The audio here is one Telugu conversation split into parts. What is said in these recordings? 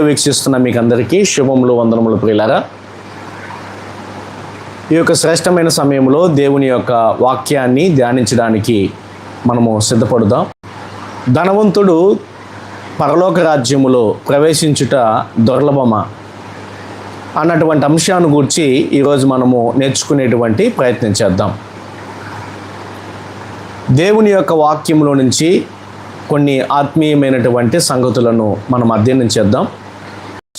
వీక్షిస్తున్న మీకు అందరికీ శుభములు వందనములు ప్రియులారా. ఈ యొక్క శ్రేష్టమైన సమయంలో దేవుని యొక్క వాక్యాన్ని ధ్యానించడానికి మనము సిద్ధపడుదాం. ధనవంతుడు పరలోక రాజ్యములో ప్రవేశించుట దుర్లభమ? అన్నటువంటి అంశాన్ని గురించి ఈరోజు మనము నేర్చుకునేటువంటి ప్రయత్నం చేద్దాం. దేవుని యొక్క వాక్యములో నుంచి కొన్ని ఆత్మీయమైనటువంటి సంగతులను మనం అధ్యయనం చేద్దాం.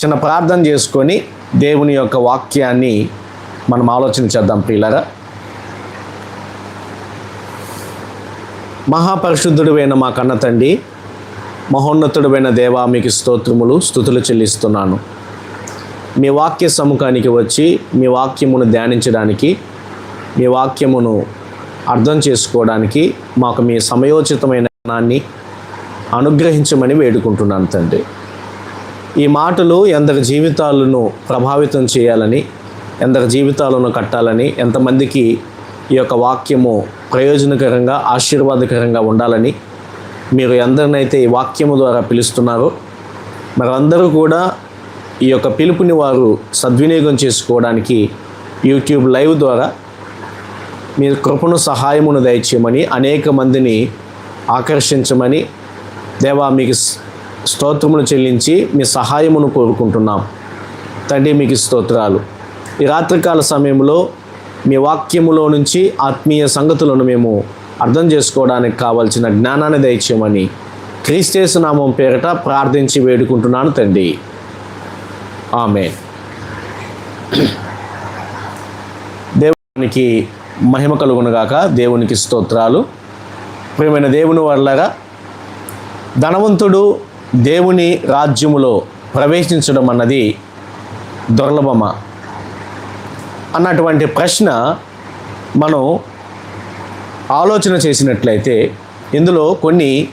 చిన్న ప్రార్థన చేసుకొని దేవుని యొక్క వాక్యాన్ని మనం ఆలోచన చేద్దాం ప్రియులరా. మహాపరిశుద్ధుడువైన మా కన్న తండ్రి మహోన్నతుడువైన దేవా మీకు స్తోత్రములు స్థుతులు చెల్లిస్తున్నాను. మీ వాక్య సముఖానికి వచ్చి మీ వాక్యమును ధ్యానించడానికి మీ వాక్యమును అర్థం చేసుకోవడానికి మాకు మీ సమయోచితమైన జ్ఞానాన్ని అనుగ్రహించమని వేడుకుంటున్నాను తండ్రి. ఈ మాటలు ఎందరి జీవితాలను ప్రభావితం చేయాలని ఎందరి జీవితాలను కట్టాలని ఎంతమందికి ఈ యొక్క వాక్యము ప్రయోజనకరంగా ఆశీర్వాదకరంగా ఉండాలని మీరు ఎందరినైతే ఈ వాక్యము ద్వారా పిలుస్తున్నారో మరి అందరూ కూడా ఈ యొక్క పిలుపుని వారు సద్వినియోగం చేసుకోవడానికి యూట్యూబ్ లైవ్ ద్వారా మీ కృపను సహాయమును దయచేయమని అనేక మందిని ఆకర్షించమని దేవా మీకు స్తోత్రములు చెల్లించి మీ సహాయమును కోరుకుంటున్నాం. తండ్రి మీకు స్తోత్రాలు. ఈ రాత్రికాల సమయంలో మీ వాక్యములో నుంచి ఆత్మీయ సంగతులను మేము అర్థం చేసుకోవడానికి కావలసిన జ్ఞానాన్ని దయచేయమని క్రీస్తేసు నామం పేరిట ప్రార్థించి వేడుకుంటున్నాను తండ్రి. ఆమె దేవునికి మహిమ కలుగునుగాక దేవునికి స్తోత్రాలు. ప్రేమైన దేవుని వల్లగా ధనవంతుడు దేవుని రాజ్యములో ప్రవేశించడం అన్నది దుర్లభమా? అన్నటువంటి ప్రశ్న మనం ఆలోచన చేసినట్లయితే ఇందులో కొన్ని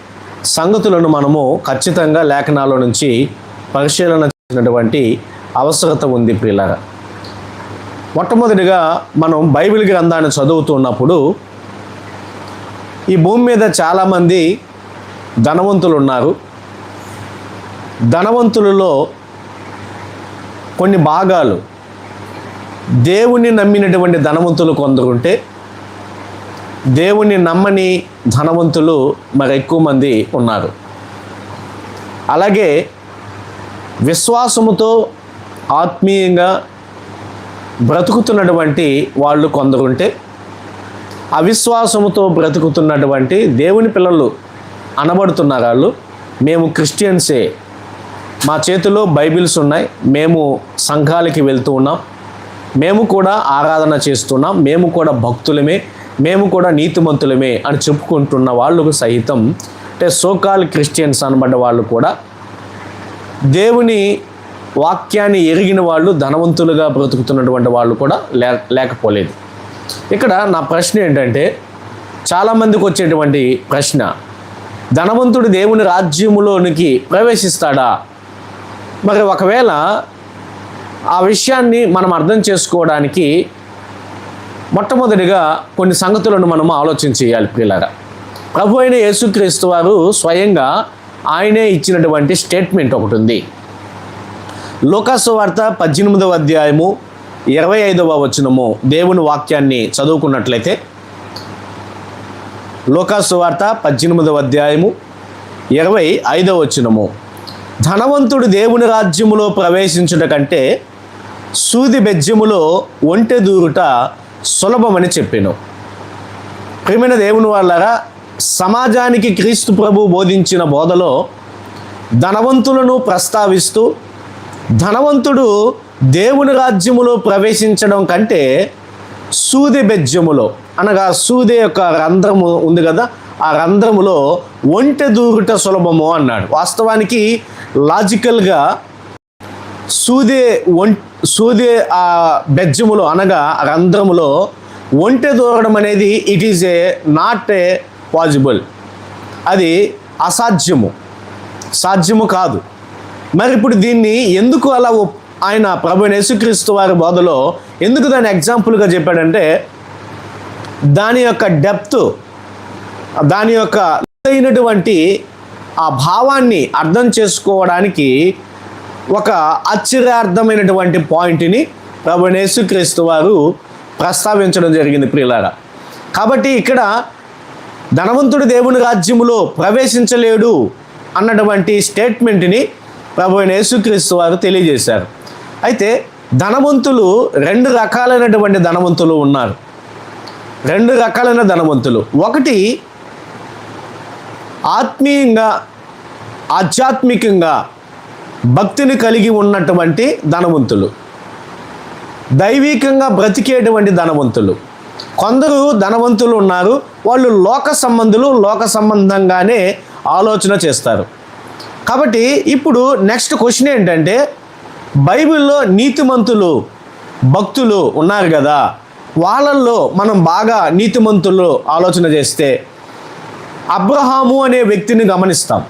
సంగతులను మనము ఖచ్చితంగా లేఖనాల నుంచి పరిశీలన చేసినటువంటి అవసరత ఉంది ప్రియులారా. మొట్టమొదటిగా మనం బైబిల్ గ్రంథాన్ని చదువుతున్నప్పుడు ఈ భూమి మీద చాలామంది ధనవంతులు ఉన్నారు. ధనవంతులలో కొన్ని భాగాలు. దేవుణ్ణి నమ్మినటువంటి ధనవంతులు కొందరుంటే దేవుణ్ణి నమ్మని ధనవంతులు మరి ఎక్కువ మంది ఉన్నారు. అలాగే విశ్వాసముతో ఆత్మీయంగా బ్రతుకుతున్నటువంటి వాళ్ళు కొందరుంటే అవిశ్వాసముతో బ్రతుకుతున్నటువంటి దేవుని పిల్లలు అనబడుతున్నారు వాళ్ళు మేము క్రిస్టియన్సే మా చేతిలో బైబిల్స్ ఉన్నాయి. మేము సంఘాలకి వెళ్తూ ఉన్నాం. మేము కూడా ఆరాధన చేస్తున్నాం. మేము కూడా భక్తులమే. మేము కూడా నీతిమంతులమే అని చెప్పుకుంటున్న వాళ్ళు సహితం అంటే సోకాల్ క్రిస్టియన్స్ అనబడ్డ వాళ్ళు కూడా దేవుని వాక్యాన్ని ఎరిగిన వాళ్ళు ధనవంతులుగా బ్రతుకుతున్నటువంటి వాళ్ళు కూడా లే లేకపోలేదు. ఇక్కడ నా ప్రశ్న ఏంటంటే చాలామందికి వచ్చేటువంటి ప్రశ్న ధనవంతుడు దేవుని రాజ్యములోనికి ప్రవేశిస్తాడా? మరి ఒకవేళ ఆ విషయాన్ని మనం అర్థం చేసుకోవడానికి మొట్టమొదటిగా కొన్ని సంగతులను మనం ఆలోచన చేయాలి పిల్లరా ప్రభు అయిన యేసుక్రీస్తు వారు స్వయంగా ఆయనే ఇచ్చినటువంటి స్టేట్మెంట్ ఒకటి ఉంది. లోకాసు వార్త పద్దెనిమిదవ అధ్యాయము ఇరవై ఐదవ వచనము దేవుని వాక్యాన్ని చదువుకున్నట్లయితే లోకాసు వార్త పద్దెనిమిదవ అధ్యాయము ఇరవై ఐదవ వచనము. ధనవంతుడు దేవుని రాజ్యములో ప్రవేశించుట కంటే సూది బెజ్జములో ఒంటె దూరుట సులభమని చెప్పాను. ప్రియమైన దేవుని వాళ్ళరా సమాజానికి క్రీస్తు ప్రభు బోధించిన బోధలో ధనవంతులను ప్రస్తావిస్తూ ధనవంతుడు దేవుని రాజ్యములో ప్రవేశించడం కంటే సూది బెజ్జములో అనగా సూది యొక్క రంధ్రము ఉంది కదా ఆ రంధ్రములో ఒంటె దూరుట సులభము అన్నాడు. వాస్తవానికి లాజికల్గా సూదే ఒం సూదే ఆ బెజ్జములో అనగా రంధ్రములో ఒంటె దూరడం అనేది it is a not a possible అది అసాధ్యము. సాధ్యము కాదు. మరి ఇప్పుడు దీన్ని ఎందుకు అలా ఆయన ప్రభు యేసుక్రీస్తు వారి బోధలో ఎందుకు దాని ఎగ్జాంపుల్గా చెప్పాడంటే దాని యొక్క డెప్త్ దాని యొక్క అయినటువంటి ఆ భావాన్ని అర్థం చేసుకోవడానికి ఒక ఆశ్చర్యార్థమైనటువంటి పాయింట్ని ప్రభునేసు క్రీస్తు వారు ప్రస్తావించడం జరిగింది ప్రియులారా. కాబట్టి ఇక్కడ ధనవంతుడు దేవుని రాజ్యములో ప్రవేశించలేడు అన్నటువంటి స్టేట్మెంట్ని ప్రభు యేసుక్రీస్తు వారు తెలియజేశారు. అయితే ధనవంతులు రెండు రకాలైనటువంటి ధనవంతులు ఉన్నారు. రెండు రకాలైన ధనవంతులు. ఒకటి ఆత్మీయంగా ఆధ్యాత్మికంగా భక్తిని కలిగి ఉన్నటువంటి ధనవంతులు. దైవికంగా బ్రతికేటువంటి ధనవంతులు. కొందరు ధనవంతులు ఉన్నారు వాళ్ళు లోక సంబంధులు లోక సంబంధంగానే ఆలోచన చేస్తారు. కాబట్టి ఇప్పుడు నెక్స్ట్ క్వశ్చన్ ఏంటంటే బైబిల్లో నీతిమంతులు భక్తులు ఉన్నారు కదా వాళ్ళల్లో మనం బాగా నీతిమంతులు ఆలోచన చేస్తే అబ్రహాము అనే వ్యక్తిని గమనిస్తాం.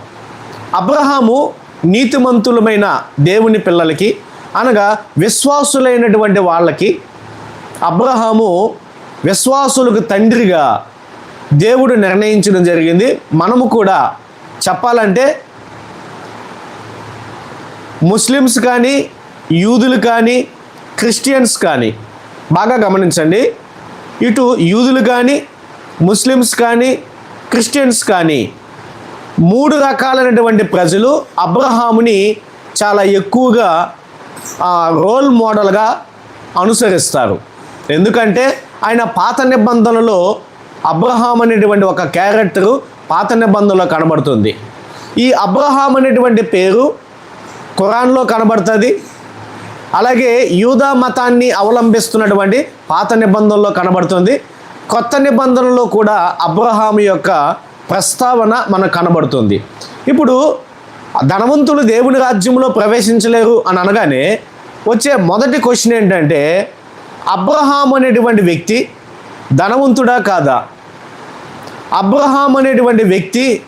అబ్రహాము నీతిమంతులమైన దేవుని పిల్లలకి అనగా విశ్వాసులైనటువంటి వాళ్ళకి అబ్రహాము విశ్వాసులకు తండ్రిగా దేవుడు నిర్ణయించడం జరిగింది. మనము కూడా చెప్పాలంటే ముస్లిమ్స్ కానీ యూదులు కానీ క్రిస్టియన్స్ కానీ బాగా గమనించండి. ఇటు యూదులు కానీ ముస్లిమ్స్ కానీ క్రిస్టియన్స్ కానీ మూడు రకాలైనటువంటి ప్రజలు అబ్రహాముని చాలా ఎక్కువగా రోల్ మోడల్గా అనుసరిస్తారు. ఎందుకంటే ఆయన పాత నిబంధనలో అబ్రహాం అనేటువంటి ఒక క్యారెక్టరు పాత నిబంధనలో కనబడుతుంది. ఈ అబ్రహాం అనేటువంటి పేరు ఖురాన్లో కనబడుతుంది. అలాగే యూదా మతాన్ని అవలంబిస్తున్నటువంటి పాత నిబంధనలో కనబడుతుంది. కొత్త నిబంధనలో కూడా అబ్రహాం యొక్క ప్రస్తావన మనకు కనబడుతుంది. ఇప్పుడు ధనవంతులు దేవుని రాజ్యంలో ప్రవేశించలేరు అని అనగానే వచ్చే మొదటి క్వశ్చన్ ఏంటంటే అబ్రహాం అనేటువంటి వ్యక్తి ధనవంతుడా కాదా? అబ్రహాం అనేటువంటి వ్యక్తి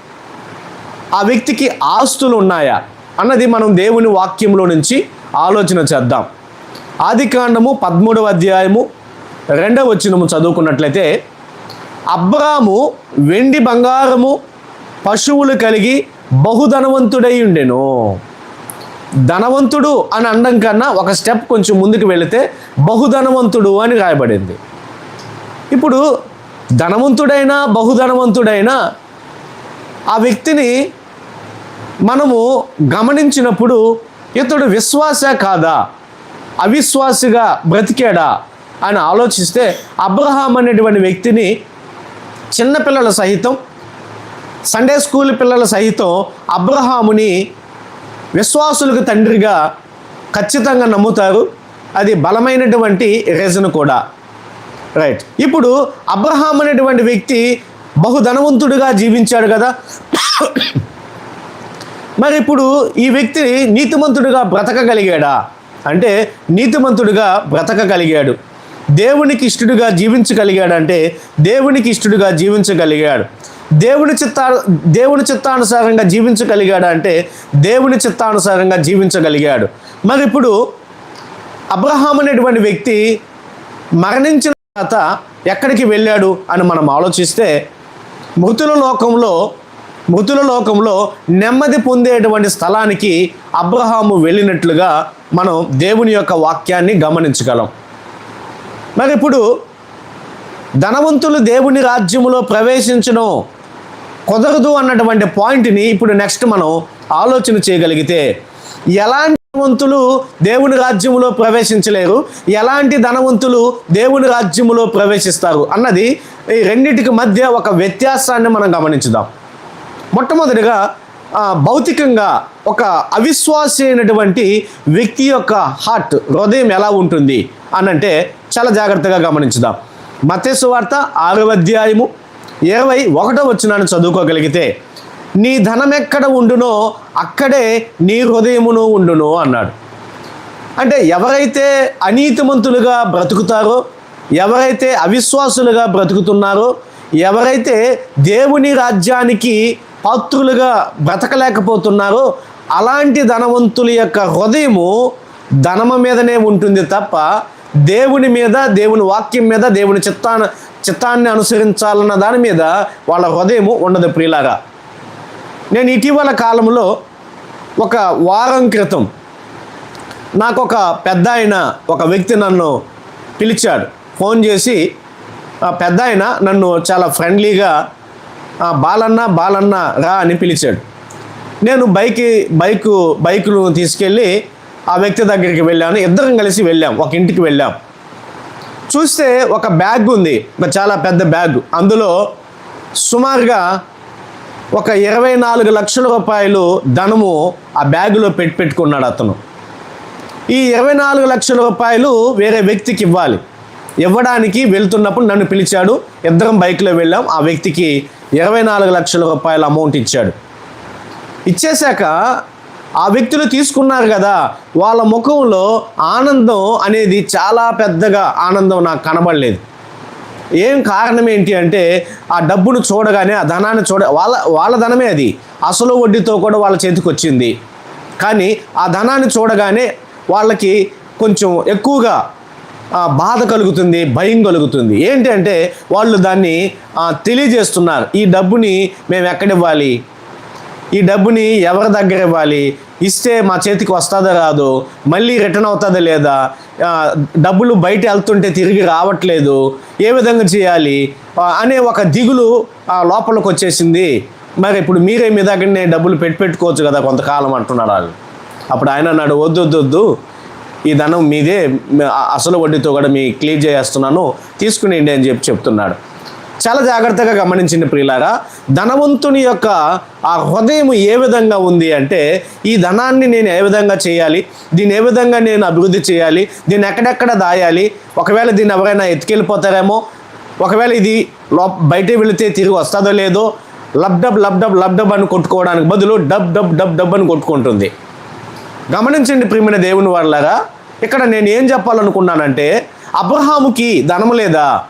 ఆ వ్యక్తికి ఆస్తులు ఉన్నాయా? అన్నది మనం దేవుని వాక్యంలో నుంచి ఆలోచన చేద్దాం. ఆది కాండము పదమూడవ అధ్యాయము రెండవ వచ్చినము చదువుకున్నట్లయితే అబ్రాము వెండి బంగారము పశువులు కలిగి బహుధనవంతుడై ఉండెను. ధనవంతుడు అని అనడం కన్నా ఒక స్టెప్ కొంచెం ముందుకు వెళితే బహుధనవంతుడు అని రాయబడింది. ఇప్పుడు ధనవంతుడైనా బహుధనవంతుడైనా ఆ వ్యక్తిని మనము గమనించినప్పుడు ఇతడు విశ్వాస కాదా? అవిశ్వాసిగా బ్రతికాడా? అని ఆలోచిస్తే అబ్రహాం అనేటువంటి వ్యక్తిని చిన్నపిల్లల సహితం సండే స్కూల్ పిల్లల సహితం అబ్రహాముని విశ్వాసులకు తండ్రిగా ఖచ్చితంగా నమ్ముతారు. అది బలమైనటువంటి రీజన్ కూడా. రైట్ ఇప్పుడు అబ్రహాం అనేటువంటి వ్యక్తి బహుధనవంతుడిగా జీవించాడు కదా. మరి ఇప్పుడు ఈ వ్యక్తి నీతిమంతుడిగా బ్రతకగలిగాడా? అంటే నీతిమంతుడిగా బ్రతకగలిగాడు. దేవునికి ఇష్టడుగా జీవించగలిగాడంటే దేవునికి ఇష్టడుగా జీవించగలిగాడు. దేవుని చిత్తా దేవుని చిత్తానుసారంగా జీవించగలిగాడు అంటే దేవుని చిత్తానుసారంగా జీవించగలిగాడు. మరి ఇప్పుడు అబ్రహాం అనేటువంటి వ్యక్తి మరణించిన తర్వాత ఎక్కడికి వెళ్ళాడు అని మనం ఆలోచిస్తే మృతుల లోకంలో మృతుల లోకంలో నెమ్మది పొందేటువంటి స్థలానికి అబ్రహాము వెళ్ళినట్లుగా మనం దేవుని యొక్క వాక్యాన్ని గమనించగలం. మరి ఇప్పుడు ధనవంతులు దేవుని రాజ్యములో ప్రవేశించడం కుదరదు అన్నటువంటి పాయింట్ని ఇప్పుడు నెక్స్ట్ మనం ఆలోచన చేయగలిగితే ఎలాంటి ధనవంతులు దేవుని రాజ్యములో ప్రవేశించలేరు ఎలాంటి ధనవంతులు దేవుని రాజ్యములో ప్రవేశిస్తారు అన్నది ఈ రెండింటికి మధ్య ఒక వ్యత్యాసాన్ని మనం గమనించుదాం. మొట్టమొదటిగా భౌతికంగా ఒక అవిశ్వాసి అయినటువంటి వ్యక్తి యొక్క హార్ట్ హృదయం ఎలా ఉంటుంది అనంటే చాలా జాగ్రత్తగా గమనించుదాం. మతేసు వార్త ఆరవ అధ్యాయము ఇరవై ఒకటో వచ్చినాన్ని చదువుకోగలిగితే నీ ధనం ఎక్కడ ఉండునో అక్కడే నీ హృదయమును ఉండును అన్నాడు. అంటే ఎవరైతే అనీతిమంతులుగా బ్రతుకుతారో ఎవరైతే అవిశ్వాసులుగా బ్రతుకుతున్నారో ఎవరైతే దేవుని రాజ్యానికి పాత్రులుగా బ్రతకలేకపోతున్నారో. అలాంటి ధనవంతుల యొక్క హృదయము ధనము మీదనే ఉంటుంది తప్ప దేవుని మీద దేవుని వాక్యం మీద దేవుని చిత్తాన్ని చిత్తాన్ని అనుసరించాలన్న దాని మీద వాళ్ళ హృదయము ఉండదు ప్రియులారా. నేను ఇటీవల కాలంలో ఒక వారం క్రితం నాకు ఒక పెద్ద ఆయన ఒక వ్యక్తి నన్ను పిలిచాడు. ఫోన్ చేసి ఆ పెద్ద ఆయన నన్ను చాలా ఫ్రెండ్లీగా బాలన్న బాలన్న రా అని పిలిచాడు. నేను బైక్ బైకు బైకును తీసుకెళ్ళి ఆ వ్యక్తి దగ్గరికి వెళ్ళాను. ఇద్దరం కలిసి వెళ్ళాం. ఒక ఇంటికి వెళ్ళాం. చూస్తే ఒక బ్యాగ్ ఉంది. ఒక చాలా పెద్ద బ్యాగ్. అందులో సుమారుగా ఒక ఇరవై నాలుగు లక్షల రూపాయలు ధనము ఆ బ్యాగులో పెట్టి పెట్టుకున్నాడు అతను. ఈ ఇరవై నాలుగు లక్షల రూపాయలు వేరే వ్యక్తికి ఇవ్వాలి. ఇవ్వడానికి వెళ్తున్నప్పుడు నన్ను పిలిచాడు. ఇద్దరం బైక్లో వెళ్ళాం. ఆ వ్యక్తికి ఇరవై నాలుగు లక్షల రూపాయల అమౌంట్ ఇచ్చాడు. ఇచ్చేశాక ఆ వ్యక్తులు తీసుకున్నారు కదా వాళ్ళ ముఖంలో ఆనందం అనేది చాలా పెద్దగా ఆనందం నాకు కనబడలేదు. ఏం కారణం ఏంటి అంటే ఆ డబ్బును చూడగానే ఆ ధనాన్ని చూడ వాళ్ళ వాళ్ళ ధనమే అది. అసలు వడ్డీతో కూడా వాళ్ళ చేతికి వచ్చింది. కానీ ఆ ధనాన్ని చూడగానే వాళ్ళకి కొంచెం ఎక్కువగా బాధ కలుగుతుంది భయం కలుగుతుంది. ఏంటి అంటే వాళ్ళు దాన్ని తెలియజేస్తున్నారు. ఈ డబ్బుని మేము ఎక్కడివ్వాలి? ఈ డబ్బుని ఎవరి దగ్గర ఇవ్వాలి? ఇస్తే మా చేతికి వస్తుందో రాదో? మళ్ళీ రిటర్న్ అవుతుందా లేదా? డబ్బులు బయట వెళ్తుంటే తిరిగి రావట్లేదు. ఏ విధంగా చేయాలి? అనే ఒక దిగులు లోపలికి వచ్చేసింది. మరి ఇప్పుడు మీరే మీ దగ్గరనే డబ్బులు పెట్టి పెట్టుకోవచ్చు కదా కొంతకాలం అంటున్నారు వాళ్ళు. అప్పుడు ఆయన అన్నాడు వద్దు వద్దు వద్దు. ఈ ధనం మీదే అసలు వడ్డీతో కూడా మీ క్లియర్ చేస్తున్నాను తీసుకునేయండి అని చెప్పి చెప్తున్నాడు. చాలా జాగ్రత్తగా గమనించిన ప్రియులారా ధనవంతుని యొక్క ఆ హృదయం ఏ విధంగా ఉంది అంటే ఈ ధనాన్ని నేను ఏ విధంగా చేయాలి దీన్ని ఏ విధంగా నేను అభివృద్ధి చేయాలి దీన్ని ఎక్కడెక్కడ దాయాలి ఒకవేళ దీన్ని ఎవరైనా ఎత్తుకెళ్ళిపోతారేమో ఒకవేళ ఇది లో బయట వెళితే తిరిగి వస్తుందో లేదో lub dub lub dub lub dub అని కొట్టుకోవడానికి బదులు డబ్ డబ్ డబ్ డబ్ అని కొట్టుకుంటుంది. గమనించండి ప్రియమైన దేవుని వాళ్ళగా ఇక్కడ నేను ఏం చెప్పాలనుకున్నానంటే అబ్రహాముకి ధనము లేదా?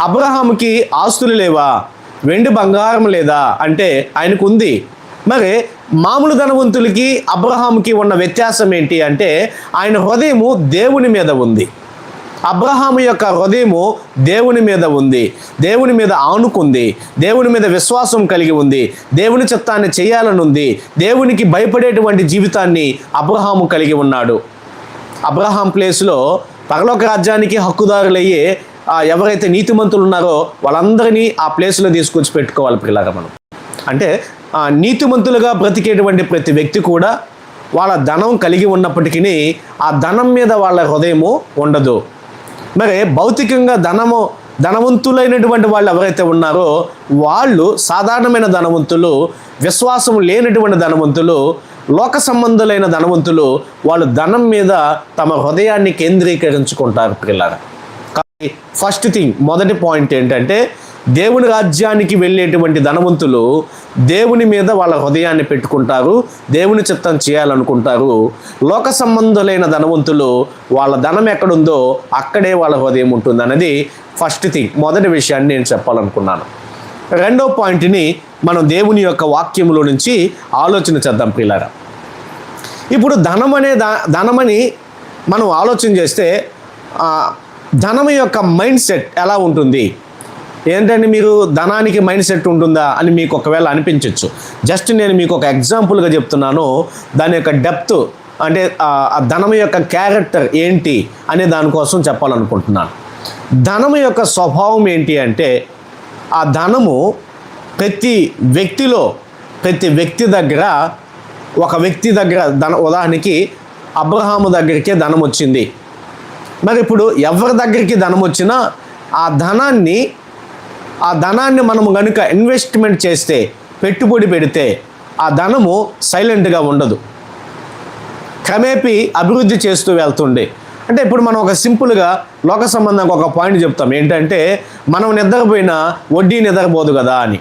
అబ్రహాముకి ఆస్తులు లేవా? వెండి బంగారం లేదా? అంటే ఆయనకు ఉంది. మరి మామూలు ధనవంతులకి అబ్రహాముకి ఉన్న వ్యత్యాసం ఏంటి అంటే ఆయన హృదయము దేవుని మీద ఉంది. అబ్రహాము యొక్క హృదయము దేవుని మీద ఉంది. దేవుని మీద ఆనుకుంది. దేవుని మీద విశ్వాసం కలిగి ఉంది. దేవుని చిత్తాన్ని చేయాలని ఉంది దేవునికి భయపడేటువంటి జీవితాన్ని అబ్రహాము కలిగి ఉన్నాడు. అబ్రహాం ప్లేస్లో పరలోక రాజ్యానికి హక్కుదారులయ్యే ఎవరైతే నీతిమంతులు ఉన్నారో వాళ్ళందరినీ ఆ ప్లేస్లో తీసుకొచ్చి పెట్టుకోవాలి పిల్లగా మనం. అంటే నీతిమంతులుగా బ్రతికేటువంటి ప్రతి వ్యక్తి కూడా వాళ్ళ ధనం కలిగి ఉన్నప్పటికీ ఆ ధనం మీద వాళ్ళ హృదయము ఉండదు. మరి భౌతికంగా ధనము ధనవంతులైనటువంటి వాళ్ళు ఎవరైతే ఉన్నారో వాళ్ళు సాధారణమైన ధనవంతులు విశ్వాసం లేనటువంటి ధనవంతులు లోక సంబంధులైన ధనవంతులు వాళ్ళు ధనం మీద తమ హృదయాన్ని కేంద్రీకరించుకుంటారు పిల్లలు కాబట్టి ఫస్ట్ థింగ్ మొదటి పాయింట్ ఏంటంటే దేవుని రాజ్యానికి వెళ్ళేటువంటి ధనవంతులు దేవుని మీద వాళ్ళ హృదయాన్ని పెట్టుకుంటారు దేవుని చిత్తం చేయాలనుకుంటారు. లోక సంబంధులైన ధనవంతులు వాళ్ళ ధనం ఎక్కడుందో అక్కడే వాళ్ళ హృదయం ఉంటుంది అనేది ఫస్ట్ థింగ్ మొదటి విషయాన్ని నేను చెప్పాలనుకున్నాను. రెండో పాయింట్ని మనం దేవుని యొక్క వాక్యములో నుంచి ఆలోచన చేద్దాం పిల్లరా ఇప్పుడు ధనం అనే దా ధనమని మనం ఆలోచన చేస్తే ధనం యొక్క మైండ్ సెట్ ఎలా ఉంటుంది? ఏంటంటే మీరు ధనానికి మైండ్ సెట్ ఉంటుందా అని మీకు ఒకవేళ అనిపించవచ్చు జస్ట్ నేను మీకు ఒక ఎగ్జాంపుల్గా చెప్తున్నాను. దాని యొక్క డెప్త్ అంటే ఆ ధనం యొక్క క్యారెక్టర్ ఏంటి అనే దానికోసం చెప్పాలనుకుంటున్నాను. ధనం యొక్క స్వభావం ఏంటి అంటే ఆ ధనము ప్రతి వ్యక్తిలో ప్రతి వ్యక్తి దగ్గర ఒక వ్యక్తి దగ్గర ధన ఉదాహరణకి అబ్రహాము దగ్గరికే ధనం వచ్చింది మరి ఇప్పుడు ఎవరి దగ్గరికి ధనం వచ్చినా ఆ ధనాన్ని ఆ ధనాన్ని మనము కనుక ఇన్వెస్ట్మెంట్ చేస్తే పెట్టుబడి పెడితే ఆ ధనము సైలెంట్గా ఉండదు. క్రమేపీ అభివృద్ధి చేస్తూ వెళ్తుండే. అంటే ఇప్పుడు మనం ఒక సింపుల్గా లోక సంబంధంగా ఒక పాయింట్ చెప్తాం. ఏంటంటే మనం నిద్రపోయినా వడ్డీ నిద్రపోదు కదా అని.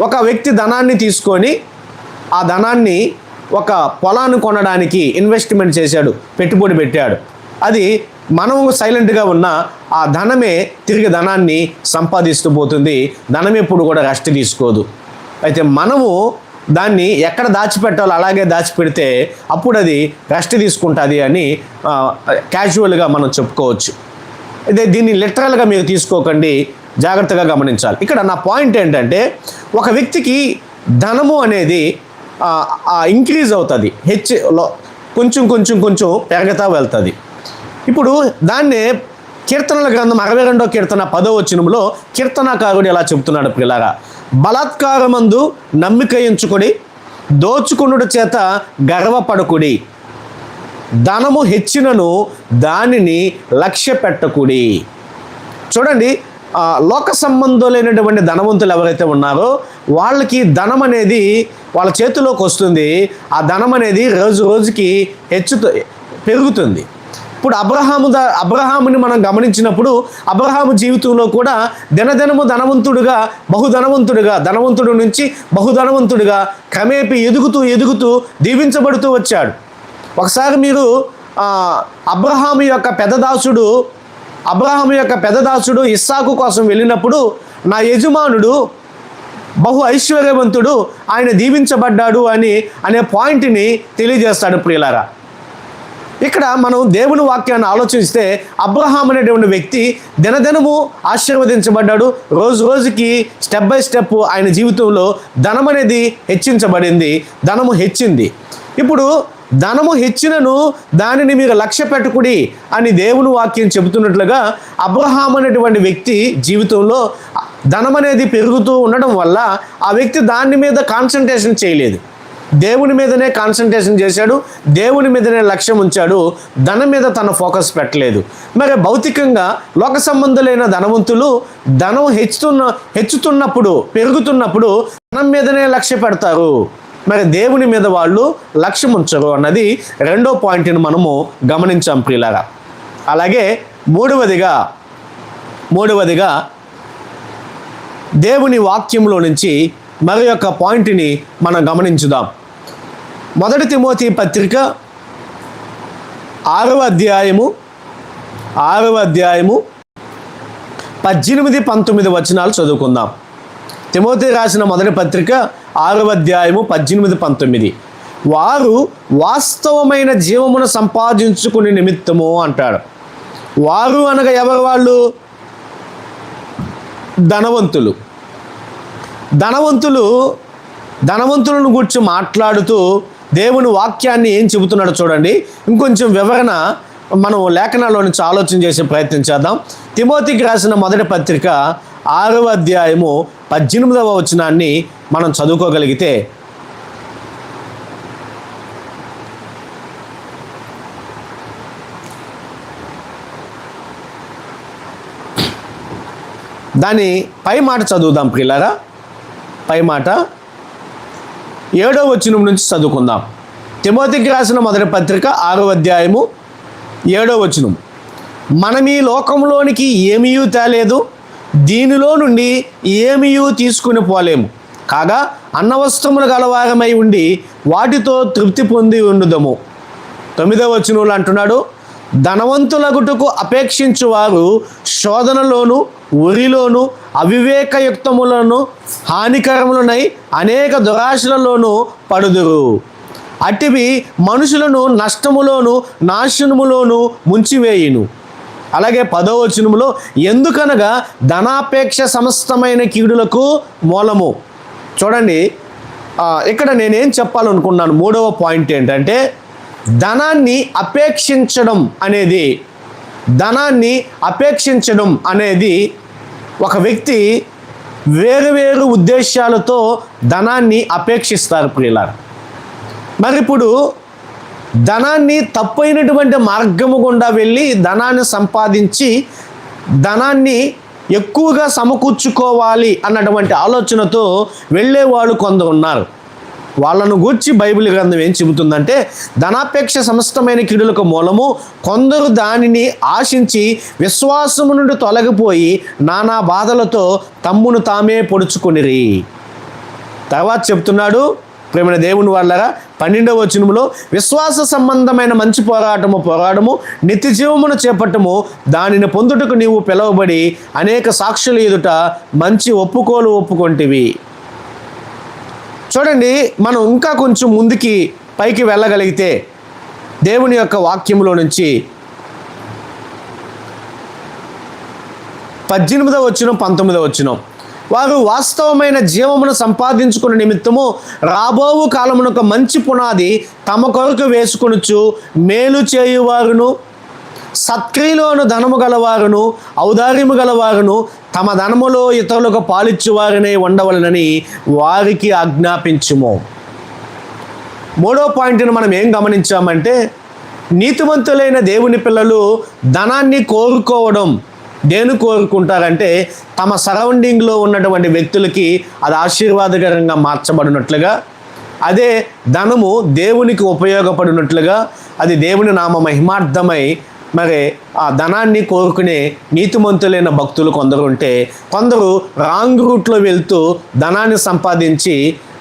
ఒక వ్యక్తి ధనాన్ని తీసుకొని ఆ ధనాన్ని ఒక పొలాన్ని కొనడానికి ఇన్వెస్ట్మెంట్ చేశాడు పెట్టుబడి పెట్టాడు. అది మనం సైలెంట్గా ఉన్న ఆ ధనమే తిరిగి ధనాన్ని సంపాదిస్తూ పోతుంది. ధనం ఎప్పుడు కూడా రెస్ట్ తీసుకోదు. అయితే మనము దాన్ని ఎక్కడ దాచిపెట్టాలో అలాగే దాచిపెడితే అప్పుడు అది రెస్ట్ తీసుకుంటుంది అని క్యాజువల్గా మనం చెప్పుకోవచ్చు. ఇదే దీన్ని లిటరల్గా మీరు తీసుకోకండి. జాగ్రత్తగా గమనించాలి. ఇక్కడ నా పాయింట్ ఏంటంటే ఒక వ్యక్తికి ధనము అనేది ఇంక్రీజ్ అవుతుంది. హెచ్ లో- కొంచెం కొంచెం కొంచెం పెరగతా వెళ్తుంది. ఇప్పుడు దాన్నే కీర్తనల గ్రంథం అరవై రెండో కీర్తన పదో వచనంలో కీర్తనాకారుడు ఎలా చెబుతున్నాడు పిల్లగా బలాత్కారమందు నమ్మిక ఎంచుకొని దోచుకునుడు చేత గర్వపడకుడి ధనము హెచ్చినను దానిని లక్ష్య పెట్టకుడి చూడండి లోక సంబంధులైనటువంటి ధనవంతులు ఎవరైతే ఉన్నారో వాళ్ళకి ధనం అనేది వాళ్ళ చేతిలోకి వస్తుంది. ఆ ధనం అనేది రోజు రోజుకి హెచ్చుతో పెరుగుతుంది. ఇప్పుడు అబ్రహాము ద అబ్రహాముని మనం గమనించినప్పుడు అబ్రహాము జీవితంలో కూడా దినదినము ధనవంతుడుగా బహుధనవంతుడుగా ధనవంతుడు నుంచి బహుధనవంతుడిగా క్రమేపీ ఎదుగుతూ ఎదుగుతూ దీవించబడుతూ వచ్చాడు. ఒకసారి మీరు అబ్రహాము యొక్క పెద్దదాసుడు అబ్రహాము యొక్క పెద్దదాసుడు ఇస్సాకు కోసం వెళ్ళినప్పుడు నా యజమానుడు బహు ఐశ్వర్యవంతుడు ఆయన దీవించబడ్డాడు అని అనే పాయింట్ని తెలియజేస్తాడు ప్రియులారా. ఇక్కడ మనం దేవుని వాక్యాన్ని ఆలోచిస్తే అబ్రహాం అనేటువంటి వ్యక్తి దినదినము ఆశీర్వదించబడ్డాడు. రోజు రోజుకి స్టెప్ బై స్టెప్ ఆయన జీవితంలో ధనం అనేది హెచ్చించబడింది. ధనము హెచ్చింది. ఇప్పుడు ధనము హెచ్చినను దానిని మీరు లక్ష్య పెట్టుకుడి అని దేవుని వాక్యం చెబుతున్నట్లుగా అబ్రహాం అనేటువంటి వ్యక్తి జీవితంలో ధనం అనేది పెరుగుతూ ఉండడం వల్ల ఆ వ్యక్తి దాని మీద కాన్సన్ట్రేషన్ చేయలేదు. దేవుని మీదనే కాన్సన్ట్రేషన్ చేశాడు దేవుని మీదనే లక్ష్యం ఉంచాడు ధనం మీద తన ఫోకస్ పెట్టలేదు. మరి భౌతికంగా లోక సంబంధులైన ధనవంతులు ధనం హెచ్చుతున్న హెచ్చుతున్నప్పుడు పెరుగుతున్నప్పుడు ధనం మీదనే లక్ష్య పెడతారు. మరి దేవుని మీద వాళ్ళు లక్ష్యం ఉంచరు అన్నది రెండో పాయింట్ని మనము గమనించాం ప్రియులారా. అలాగే మూడవదిగా మూడవదిగా దేవుని వాక్యంలో నుంచి మరి యొక్క పాయింట్ని మనం గమనించుదాం. మొదటి తిమోతి పత్రిక ఆరవ అధ్యాయము ఆరవ అధ్యాయము పద్దెనిమిది పంతొమ్మిది వచనాలు చదువుకుందాం. తిమోతి రాసిన మొదటి పత్రిక ఆరవ అధ్యాయము పద్దెనిమిది పంతొమ్మిది. వారు వాస్తవమైన జీవమును సంపాదించుకునే నిమిత్తము అంటాడు. వారు అనగా ఎవరు వాళ్ళు? ధనవంతులు. ధనవంతులు ధనవంతులను గురించి మాట్లాడుతూ దేవుని వాక్యాన్ని ఏం చెబుతున్నాడో చూడండి. ఇంకొంచెం వివరణ మనం లేఖనాల్లో నుంచి ఆలోచన చేసే ప్రయత్నం చేద్దాం. తిమోతికి రాసిన మొదటి పత్రిక ఆరవ అధ్యాయము పద్దెనిమిదవ వచనాన్ని మనం చదువుకోగలిగితే దాని పై మాట చదువుదాం పిల్లరా పై మాట ఏడో వచనం నుంచి చదువుకుందాం. తిమోతికి రాసిన మొదటి పత్రిక ఆరో అధ్యాయము ఏడో వచనం. మనం ఈ లోకంలోనికి ఏమీయూ తేలేదు దీనిలో నుండి ఏమీయూ తీసుకుని పోలేము. కాగా అన్నవస్త్రములు గలవారమై ఉండి వాటితో తృప్తి పొంది ఉండుదము. తొమ్మిదవ వచనంలో అంటున్నాడు ధనవంతులగుటకు అపేక్షించువారు వారు శోధనలోను ఉరిలోను అవివేకయుక్తములను హానికరములనై అనేక దురాశలలోనూ పడుదురు. అటివి మనుషులను నష్టములోను నాశనములోను ముంచివేయును. అలాగే పదో వచనములో ఎందుకనగా ధనాపేక్ష సమస్తమైన కీడులకు మూలము. చూడండి ఇక్కడ నేనేం చెప్పాలనుకున్నాను మూడవ పాయింట్ ఏంటంటే ధనాన్ని అపేక్షించడం అనేది ధనాన్ని అపేక్షించడం అనేది ఒక వ్యక్తి వేరు వేరు ఉద్దేశాలతో ధనాన్ని అపేక్షిస్తారు ప్రియులారు. మరి ఇప్పుడు ధనాన్ని తప్పైనటువంటి మార్గము గుండా వెళ్ళి ధనాన్ని సంపాదించి ధనాన్ని ఎక్కువగా సమకూర్చుకోవాలి అన్నటువంటి ఆలోచనతో వెళ్ళేవాళ్ళు కొందరు ఉన్నారు. వాళ్ళను గూర్చి బైబిల్ గ్రంథం ఏం చెబుతుందంటే ధనాపేక్ష సమస్తమైన కీడులకు మూలము కొందరు దానిని ఆశించి విశ్వాసము నుండి తొలగిపోయి నానా బాధలతో తమ్మును తామే పొడుచుకొనిరి. తర్వాత చెప్తున్నాడు ప్రేమైన దేవుని వాళ్ళరా పన్నెండవ వచనములో విశ్వాస సంబంధమైన మంచి పోరాటము పోరాటము నిత్య జీవమును చేపట్టము దానిని పొందుటకు నీవు పిలువబడి అనేక సాక్షులు ఎదుట మంచి ఒప్పుకోలు ఒప్పుకొంటివి. చూడండి మనం ఇంకా కొంచెం ముందుకి పైకి వెళ్ళగలిగితే దేవుని యొక్క వాక్యంలో నుంచి పద్దెనిమిదవ వచ్చిన పంతొమ్మిదవ వచ్చిన వారు వాస్తవమైన జీవమును సంపాదించుకున్న నిమిత్తము రాబోవు కాలమునొక మంచి పునాది తమ కొరకు వేసుకొనుచు మేలు చేయువారును. సత్క్రియలోను ధనము గలవారును ఔదార్యము గలవారును తమ ధనములో ఇతరులకు పాలిచ్చువారనే ఉండవలనని వారికి ఆజ్ఞాపించుము. మూడో పాయింట్ను మనం ఏం గమనించామంటే నీతివంతులైన దేవుని పిల్లలు ధనాన్ని కోరుకోవడం. దేని కోరుకుంటారంటే తమ సరౌండింగ్లో ఉన్నటువంటి వ్యక్తులకి అది ఆశీర్వాదకరంగా మార్చబడినట్లుగా అదే ధనము దేవునికి ఉపయోగపడినట్లుగా అది దేవుని నామ మహిమార్థమై మరి ఆ ధనాన్ని కోరుకునే నీతిమంతులైన భక్తులు కొందరు ఉంటే కొందరు రాంగ్ రూట్లో వెళ్తూ ధనాన్ని సంపాదించి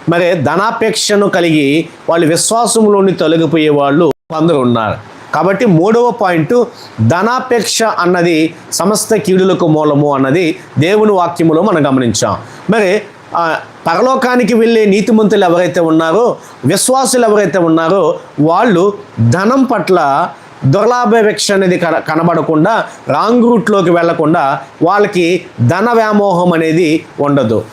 మరి ధనాపేక్షను కలిగి వాళ్ళు విశ్వాసంలోని తొలగిపోయే వాళ్ళు కొందరు ఉన్నారు. కాబట్టి మూడవ పాయింట్ ధనాపేక్ష అన్నది సమస్త కీడులకు మూలము అన్నది దేవుని వాక్యములో మనం గమనించాం. మరి పరలోకానికి వెళ్ళే నీతిమంతులు ఎవరైతే ఉన్నారో విశ్వాసులు ఎవరైతే ఉన్నారో వాళ్ళు ధనం పట్ల దుర్లాభాపేక్ష అనేది కన కనబడకుండా రాంగ్ రూట్లోకి వెళ్ళకుండా వాళ్ళకి ధన వ్యామోహం అనేది ఉండదు.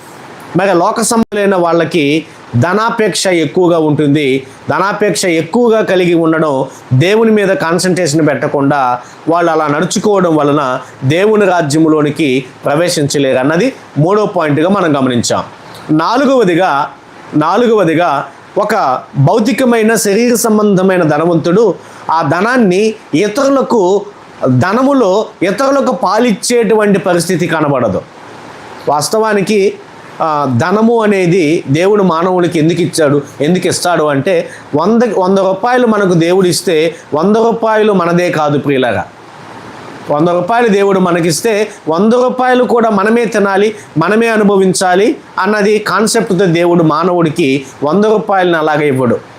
మరి లోక సంబంధులైన వాళ్ళకి ధనాపేక్ష ఎక్కువగా ఉంటుంది. ధనాపేక్ష ఎక్కువగా కలిగి ఉండడం దేవుని మీద కాన్సన్ట్రేషన్ పెట్టకుండా వాళ్ళు అలా నడుచుకోవడం వలన దేవుని రాజ్యములోనికి ప్రవేశించలేరు అన్నది మూడో పాయింట్గా మనం గమనించాం. నాలుగవదిగా నాలుగవదిగా ఒక భౌతికమైన శరీర సంబంధమైన ధనవంతుడు ఆ ధనాన్ని ఇతరులకు ధనములో ఇతరులకు పాలిచ్చేటువంటి పరిస్థితి కనబడదు. వాస్తవానికి ధనము అనేది దేవుడు మానవునికి ఎందుకు ఇచ్చాడు ఎందుకు ఇస్తాడు అంటే వంద వంద రూపాయలు మనకు దేవుడు ఇస్తే వంద రూపాయలు మనదే కాదు ప్రియులగా వంద రూపాయలు దేవుడు మనకిస్తే వంద రూపాయలు కూడా మనమే తినాలి మనమే అనుభవించాలి అన్నది కాన్సెప్ట్తో దేవుడు మానవుడికి వంద రూపాయలను అలాగే ఇవ్వడు.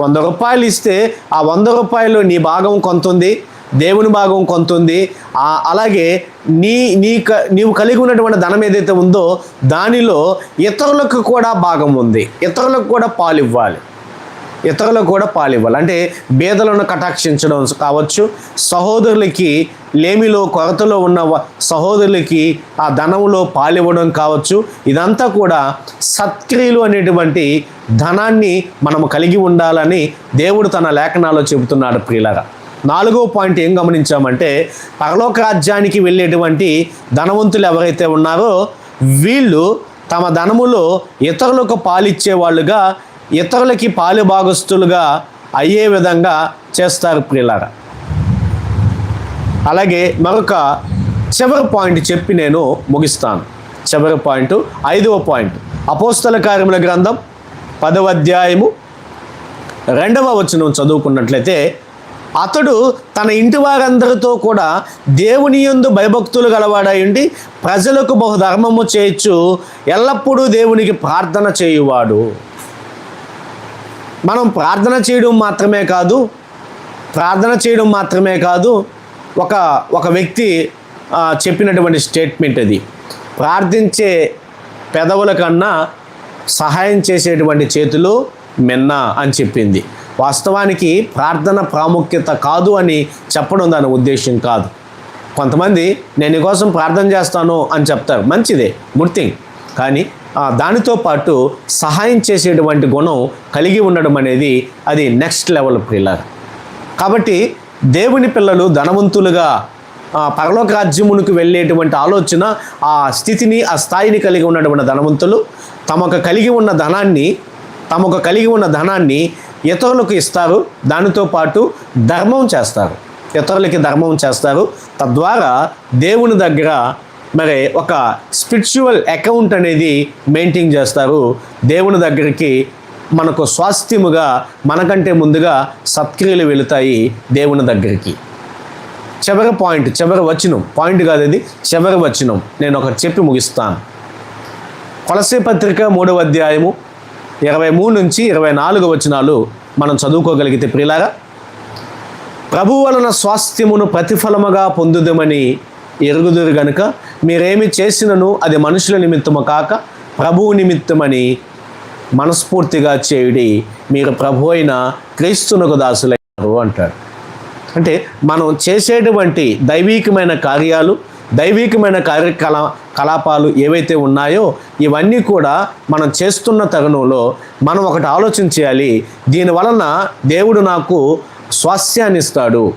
వంద రూపాయలు ఇస్తే ఆ వంద రూపాయలు నీ భాగం కొంత ఉంది దేవుని భాగం కొంత ఉంది అలాగే నీ నీ క- నీవు కలిగి ఉన్నటువంటి ధనం ఏదైతే ఉందో దానిలో ఇతరులకు కూడా భాగం ఉంది. ఇతరులకు కూడా పాలు ఇవ్వాలి ఇతరులకు కూడా పాలివ్వాలి. అంటే బేదలను కటాక్షించడం కావచ్చు సహోదరులకి లేమిలో కొరతలో ఉన్న సహోదరులకి ఆ ధనంలో పాలివ్వడం కావచ్చు. ఇదంతా కూడా సత్క్రియలు అనేటువంటి ధనాన్ని మనము కలిగి ఉండాలని దేవుడు తన లేఖనాల్లో చెబుతున్నాడు ప్రియులరా. నాలుగో పాయింట్ ఏం గమనించామంటే పరలోక రాజ్యానికి వెళ్ళేటువంటి ధనవంతులు ఎవరైతే ఉన్నారో వీళ్ళు తమ ధనములో ఇతరులకు పాలిచ్చే వాళ్ళుగా ఇతరులకి పాలు భాగస్తులుగా అయ్యే విధంగా చేస్తారు ప్రియులారా. అలాగే మరొక చివరి పాయింట్ చెప్పి నేను ముగిస్తాను. చివరి పాయింట్ ఐదవ పాయింట్. అపోస్తల కార్యముల గ్రంథం పదవ అధ్యాయము రెండవ వచనం చదువుకున్నట్లయితే అతడు తన ఇంటి వారందరితో కూడా దేవుని యందు భయభక్తులు గలవాడయుండి ప్రజలకు బహుధర్మము చేయొచ్చు ఎల్లప్పుడూ దేవునికి ప్రార్థన చేయువాడు. మనం ప్రార్థన చేయడం మాత్రమే కాదు ప్రార్థన చేయడం మాత్రమే కాదు ఒక ఒక వ్యక్తి చెప్పినటువంటి స్టేట్మెంట్ అది. ప్రార్థించే పెదవుల కన్నా సహాయం చేసేటువంటి చేతులు మిన్న అని చెప్పింది. వాస్తవానికి ప్రార్థన ప్రాముఖ్యత కాదు అని చెప్పడం దాని ఉద్దేశం కాదు. కొంతమంది నేను కోసం ప్రార్థన చేస్తాను అని చెప్తారు. మంచిదే గుడ్ థింగ్. కానీ దానితో పాటు సహాయం చేసేటువంటి గుణం కలిగి ఉండడం అనేది అది నెక్స్ట్ లెవెల్ పిల్లర్ కాబట్టి దేవుని పిల్లలు ధనవంతులుగా ఆ, పరలోక రాజ్యమునికి వెళ్ళేటువంటి ఆలోచన ఆ స్థితిని ఆ స్థాయిని కలిగి ఉన్నటువంటి ధనవంతులు తమకు కలిగి ఉన్న ధనాన్ని తమకు కలిగి ఉన్న ధనాన్ని ఇతరులకు ఇస్తారు. దానితో పాటు ధర్మం చేస్తారు. ఇతరులకి ధర్మం చేస్తారు. తద్వారా దేవుని దగ్గర మరి ఒక స్పిరిచువల్ అకౌంట్ అనేది మెయింటైన్ చేస్తారు. దేవుని దగ్గరికి మనకు స్వాస్థ్యముగా మనకంటే ముందుగా సత్క్రియలు వెళుతాయి దేవుని దగ్గరికి. చివరి పాయింట్ చివరి వచనం. పాయింట్ కాదు అది చివరి వచనం. నేను ఒకటి చెప్పి ముగిస్తాను. కొలసే పత్రిక మూడవ అధ్యాయము ఇరవై మూడు నుంచి ఇరవై నాలుగు వచనాలు మనం చదువుకోగలిగితే ప్రిలారా ప్రభు వలన స్వాస్థ్యమును ప్రతిఫలముగా పొందుదమని ఎరుగుదురు గనుక మీరేమి చేసినను అది మనుషుల నిమిత్తము కాక ప్రభువు నిమిత్తమని మనస్ఫూర్తిగా చేయుడి మీరు ప్రభు అయిన క్రీస్తునకు దాసులైనారు అంటాడు అంటే మనం చేసేటువంటి దైవీకమైన కార్యాలు దైవికమైన కార్యకలా కలాపాలు ఏవైతే ఉన్నాయో ఇవన్నీ కూడా మనం చేస్తున్న తరుణంలో మనం ఒకటి ఆలోచన చేయాలి. దీని వలన దేవుడు నాకు స్వాస్యాన్ని ఇస్తాడు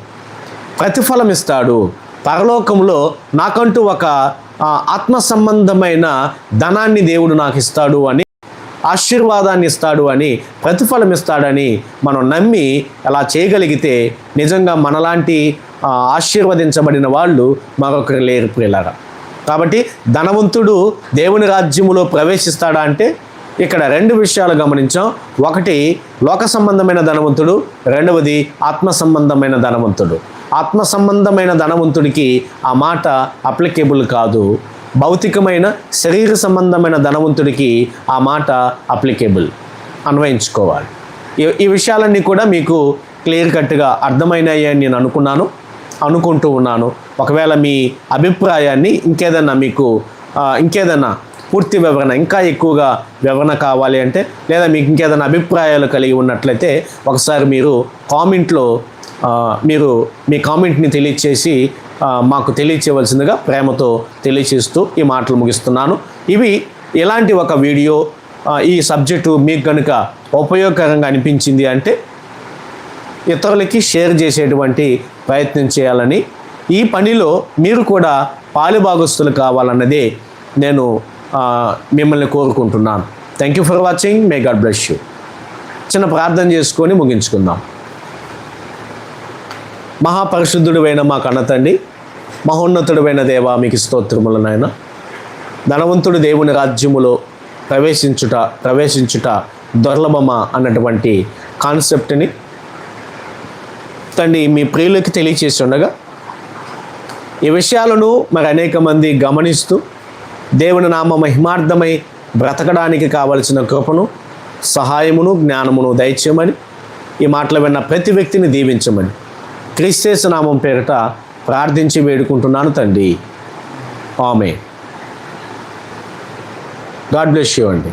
ప్రతిఫలం ఇస్తాడు పరలోకంలో నాకంటూ ఒక ఆత్మ సంబంధమైన ధనాన్ని దేవుడు నాకు ఇస్తాడు అని ఆశీర్వాదాన్ని ఇస్తాడు అని ప్రతిఫలం ఇస్తాడని మనం నమ్మి అలా చేయగలిగితే నిజంగా మనలాంటి ఆశీర్వదించబడిన వాళ్ళు మరొకరు లేరు ప్రియులారా. కాబట్టి ధనవంతుడు దేవుని రాజ్యములో ప్రవేశిస్తాడా అంటే ఇక్కడ రెండు విషయాలు గమనించాం. ఒకటి లోక సంబంధమైన ధనవంతుడు రెండవది ఆత్మ సంబంధమైన ధనవంతుడు. ఆత్మ సంబంధమైన ధనవంతుడికి ఆ మాట అప్లికేబుల్ కాదు. భౌతికమైన శరీర సంబంధమైన ధనవంతుడికి ఆ మాట అప్లికేబుల్ అన్వయించుకోవాలి. ఈ- ఈ విషయాలన్నీ కూడా మీకు క్లియర్ కట్గా అర్థమైనాయి అని నేను అనుకున్నాను అనుకుంటూ ఉన్నాను. ఒకవేళ మీ అభిప్రాయాన్ని ఇంకేదన్నా మీకు ఇంకేదన్నా పూర్తి వివరణ ఇంకా ఎక్కువగా వివరణ కావాలి అంటే లేదా మీకు ఇంకేదైనా అభిప్రాయాలు కలిగి ఉన్నట్లయితే ఒకసారి మీరు కామెంట్లో మీరు మీ కామెంట్ని తెలియచేసి మాకు తెలియచేయవలసిందిగా ప్రేమతో తెలియచేస్తూ ఈ మాటలు ముగిస్తున్నాను. ఇవి ఇలాంటి ఒక వీడియో? ఈ సబ్జెక్టు మీకు కనుక ఉపయోగకరంగా అనిపించింది అంటే ఇతరులకి షేర్ చేసేటువంటి ప్రయత్నం చేయాలని ఈ పనిలో మీరు కూడా పాలుభాగస్తులు కావాలన్నదే నేను మిమ్మల్ని కోరుకుంటున్నాను. Thank you for watching may God bless you చిన్న ప్రార్థన చేసుకొని ముగించుకుందాం. మహాపరిశుద్ధుడువైన మా కన్నతండి మహోన్నతుడువైన దేవా మీకు స్తోత్రములు నాయన. ధనవంతుడు దేవుని రాజ్యములో ప్రవేశించుట ప్రవేశించుట దుర్లభమా అన్నటువంటి కాన్సెప్ట్ని తండ్రి మీ ప్రియులకి తెలియచేసి ఉండగా ఈ విషయాలను మరి అనేక మంది గమనిస్తూ దేవుని నామ మహిమార్థమై బ్రతకడానికి కావలసిన కృపను సహాయమును జ్ఞానమును దయచేయమని ఈ మాటలు విన్న ప్రతి వ్యక్తిని దీవించమని. క్రీస్తేసు నామం పేరిట ప్రార్థించి వేడుకుంటున్నాను తండ్రి. ఆమె గాడ్ బ్లెస్ యూ అండి.